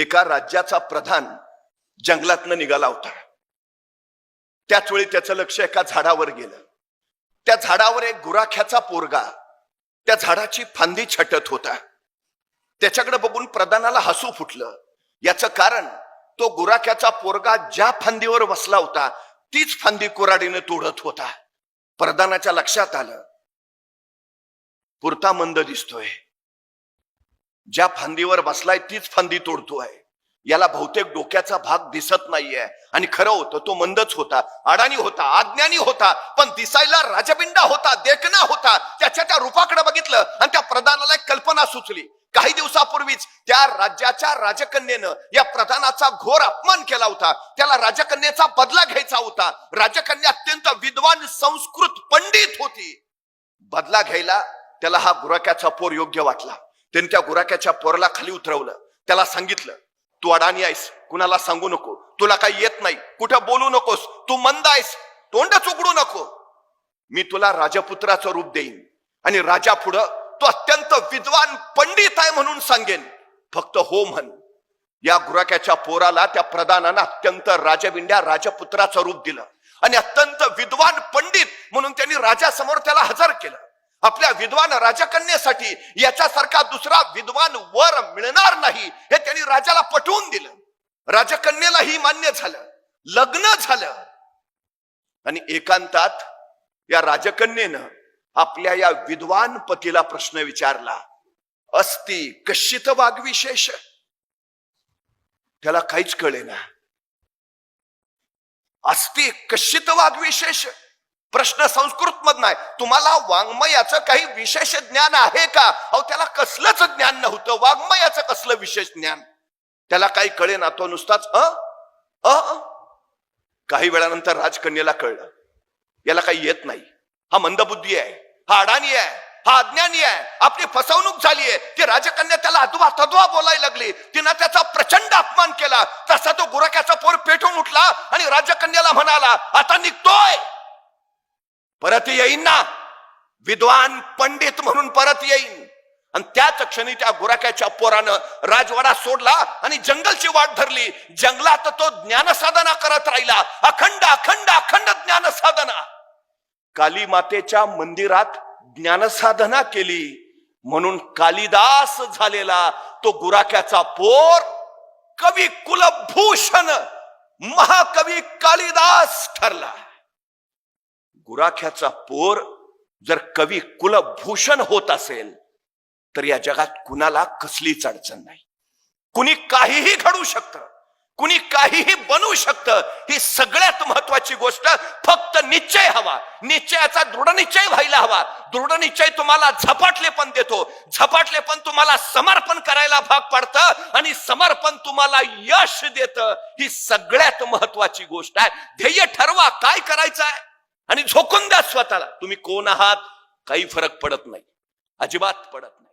एका राज्याचा प्रधान जंगलातनं निघाला होता. त्याच वेळी त्याचं लक्ष एका झाडावर गेलं. त्या झाडावर एक गुराख्याचा पोरगा त्या झाडाची फांदी छटत होता. त्याच्याकडे बघून प्रधानाला हसू फुटलं. याचं कारण तो गुराख्याचा पोरगा ज्या फांदीवर बसला होता तीच फांदी कोराडीने तोडत होता. प्रधानाच्या लक्षात आलं. पुरता मंद दिसतोय. ज्या फांदीवर बसलाय तीच फांदी तोडतोय याला बहुतेक डोक्याचा भाग दिसत नाहीये. आणि खरं होतं तो मंदच होता. अडाणी होता अज्ञानी होता. पण दिसायला राजबिंडा होता देखना होता. त्याच्या त्या रूपाकडे बघितलं आणि त्या प्रधानाला एक कल्पना सुचली. काही दिवसापूर्वीच त्या राज्याच्या राजकन्येनं या प्रधानाचा घोर अपमान केला होता. त्याला राजकन्येचा बदला घ्यायचा होता. राजकन्या अत्यंत विद्वान संस्कृत पंडित होती. बदला घ्यायला त्याला हा गुराक्याचा पोर योग्य वाटला. त्याने त्या गुराक्याच्या पोरला खाली उतरवलं. त्याला सांगितलं तू अडाणी आहेस कुणाला सांगू नको. तुला काही येत नाही. कुठं बोलू नकोस. तू मंद आहेस. तोंडच उघडू नको. मी तुला राजपुत्राचं रूप देईन. आणि राजा पुढं तू अत्यंत विद्वान पंडित आहे म्हणून सांगेन. फक्त हो म्हण. या गुराक्याच्या पोराला त्या प्रधानानं अत्यंत राजविंड्या राजपुत्राचं रूप दिलं. आणि अत्यंत विद्वान पंडित म्हणून त्यांनी राजासमोर त्याला हजर केलं. आपल्या विद्वान राजकन्येसाठी याच्यासारखा दुसरा विद्वान वर मिळणार नाही हे त्यांनी राजाला पटवून दिलं. राजकन्येलाही मान्य झालं लग्न झालं. आणि एकांतात या राजकन्येनं आपल्या या विद्वान पतीला प्रश्न विचारला अस्ति कश्चित वाघविशेष त्याला काहीच कळेना. अस्ति कश्चित वाघविशेष प्रश्न संस्कृत मधन आहे. तुम्हाला वाङ्मयाचं काही विशेष ज्ञान आहे का? अहो त्याला कसलंच ज्ञान नव्हतं. वाङ्मयाचं कसलं विशेष ज्ञान? त्याला काही कळेना तो नुसताच अ? अ? काही वेळानंतर राजकन्याला कळलं. याला काही येत नाही. हा मंदबुद्धी आहे. हा अडाणी आहे. हा अज्ञानी आहे. आपली फसवणूक झाली आहे. ती राजकन्या त्याला अथवा तद्वा बोलायला लागली. तिनं त्याचा प्रचंड अपमान केला. तसा तो गुरक्याचा पोर पेटून उठला आणि राजकन्याला म्हणाला आता निघतोय. परत येईन ना. विद्वान पंडित म्हणून परत येईन. आणि त्याच क्षणी त्या गुराख्याच्या पोरानं राजवाडा सोडला आणि जंगलची वाट धरली. जंगलात तो ज्ञानसाधना करत राहिला. अखंड अखंड अखंड ज्ञानसाधना. काली मातेच्या मंदिरात ज्ञानसाधना केली. म्हणून कालिदास झालेला तो गुराख्याचा पोर कवी कुलभूषण महाकवी कालिदास ठरला. गुराख्याचा पोर जर कवी कुलभूषण होत असेल तर या जगात कुणाला कसलीच अडचण नाही. कुणी काहीही घडू शकतं कुणी काहीही बनवू शकतं ही सगळ्यात महत्वाची गोष्ट फक्त निश्चय हवा. निश्चयाचा दृढ निश्चय व्हायला हवा. दृढ निश्चय तुम्हाला झपाटलेपण देतो. झपाटले पण तुम्हाला समर्पण करायला भाग पाडतं आणि समर्पण तुम्हाला यश देतं. ही सगळ्यात महत्वाची गोष्ट आहे. ध्येय ठरवा काय करायचं आहे. झोकून द्या स्वतःला. तुम्ही कोण आहात? काही फरक पडत नाही. अजिबात पडत नाही.